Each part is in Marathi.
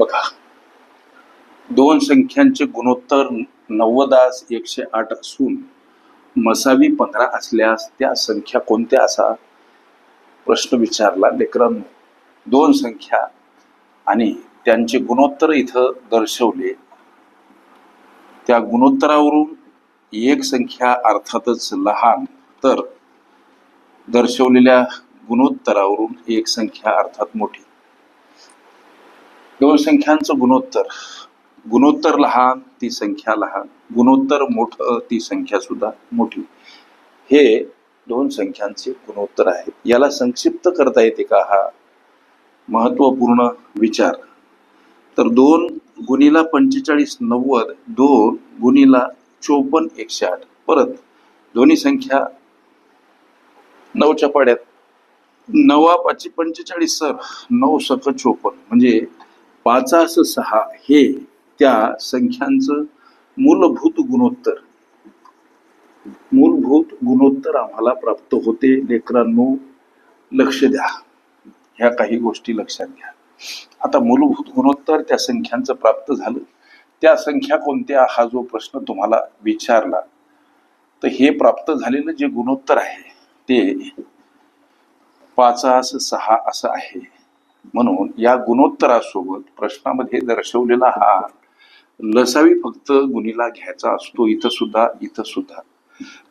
बघा. दोन संख्यांचे गुणोत्तर नव्वदास एकशे आठ असून मसावी पंधरा असल्यास त्या संख्या कोणत्या असा? प्रश्न विचारला लेकरांनो. दोन संख्या आणि त्यांचे गुणोत्तर इथं दर्शवले. त्या गुणोत्तरावरून एक संख्या अर्थातच लहान. तर दर्शवलेल्या गुणोत्तरावरून एक संख्या अर्थात मोठी. दोन संख्यांचं गुणोत्तर. गुणोत्तर लहान ती संख्या लहान. गुणोत्तर मोठं ती संख्या सुद्धा मोठी. हे दोन संख्यांचे गुणोत्तर आहेत. याला संक्षिप्त करता येते का हा महत्त्वपूर्ण विचार. तर दोन गुणीला पंचेचाळीस नव्वद दोन गुणीला चोपन्न एकशे आठ. परत दोन्ही संख्या नऊच्या पाड्यात. नवा पाचशे पंचेचाळीस सर नऊ सक चोपन्न. म्हणजे पाचास सहा हे त्या संख्यांचं मूलभूत गुणोत्तर. मूलभूत गुणोत्तर आम्हाला प्राप्त होते. लेकरांनो लक्ष द्या. ह्या काही गोष्टी लक्षात घ्या. आता मूलभूत गुणोत्तर त्या संख्यांचं प्राप्त झालं. त्या संख्या कोणत्या? हा जो प्रश्न तुम्हाला विचारला तर हे प्राप्त झालेलं जे गुणोत्तर आहे ते पाचास सहा असं आहे. म्हणून या गुणोत्तरासोबत प्रश्नामध्ये दर्शवलेला हा लसावी फक्त गुणीला घ्यायचा असतो इथं सुद्धा इथं सुद्धा.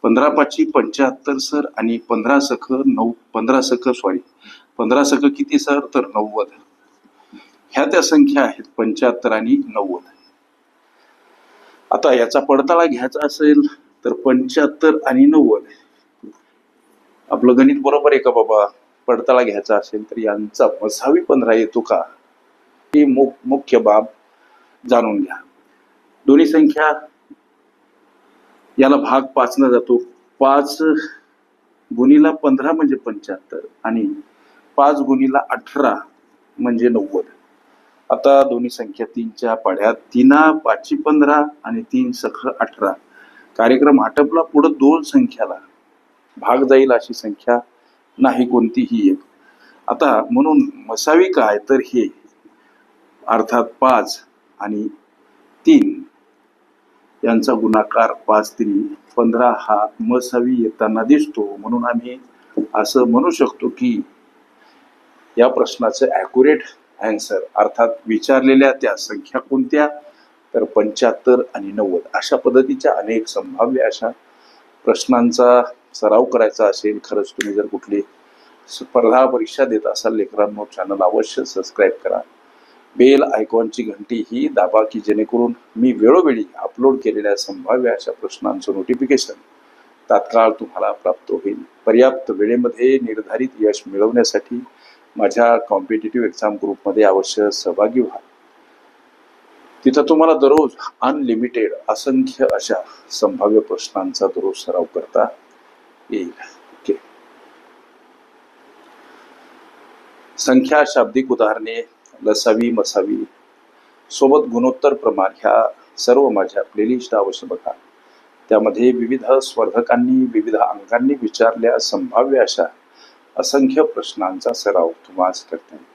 पंधरा पाचशे पंच्याहत्तर सर आणि पंधरा सख नऊ पंधरा सख सॉरी पंधरा सख किती सर? तर नव्वद. ह्या त्या संख्या आहेत पंच्याहत्तर आणि नव्वद. आता याचा पडताळा घ्यायचा असेल तर पंच्याहत्तर आणि नव्वद. आपलं गणित बरोबर आहे का बाबा? पडताळा घ्यायचा असेल तर यांचा मसावी पंधरा येतो का? ही मुख्य बाब जाणून घ्या. दोन्ही संख्या याला भाग पाचनं जातो. पाच गुणीला पंधरा म्हणजे पंच्याहत्तर आणि पाच गुणीला अठरा म्हणजे नव्वद. आता दोन्ही संख्या तीनच्या पाड्यात तीना पाचशे पंधरा आणि तीन सख अठरा. कार्यक्रम आटपला पुढं दोन संख्याला. भाग जाईल अशी संख्या नाही कोणतीही एक. आता म्हणून मसावी काय तर हे. अर्थात पाच आणि तीन. यांचा गुणाकार पाच तरी पंधरा हा मसावी येताना दिसतो. म्हणून आम्ही असं म्हणू शकतो की या प्रश्नाचं ॲक्युरेट अँसर अर्थात विचारलेल्या त्या संख्या कोणत्या? तर पंच्याहत्तर आणि नव्वद. अशा पद्धतीच्या अनेक संभाव्य अशा प्रश्नांचा सराव करायचा असेल खरंच तुम्ही जर कुठली स्पर्धा परीक्षा देत असाल लेकरांनो चॅनल अवश्य सबस्क्राईब करा. बेल आयकॉनची घंटी ही दाबा की जेणेकरून मी वेळोवेळी अपलोड केलेल्या संभाव्य अशा प्रश्नांचं नोटिफिकेशन तात्काळ तुम्हाला प्राप्त होईल. पर्याप्त वेळेमध्ये निर्धारित यश मिळवण्यासाठी माझ्या कॉम्पिटेटिव्ह एक्झाम ग्रुपमध्ये अवश्य सहभागी व्हा. तिथं तुम्हाला दररोज अनलिमिटेड असंख्य अशा संभाव्य प्रश्नांचा दररोज सराव करता येईल ओके संख्या शाब्दिक उदाहरणे लसावी मसावी. सोबत गुणोत्तर प्रमाण ह्या सर्व माझ्या प्लेलिस्ट अवश्य बघा. त्यामध्ये विविध स्पर्धकांनी विविध अंकांनी विचारल्या संभाव्य अशा असंख्य प्रश्नांचा सराव तुम्हाला करता. येईल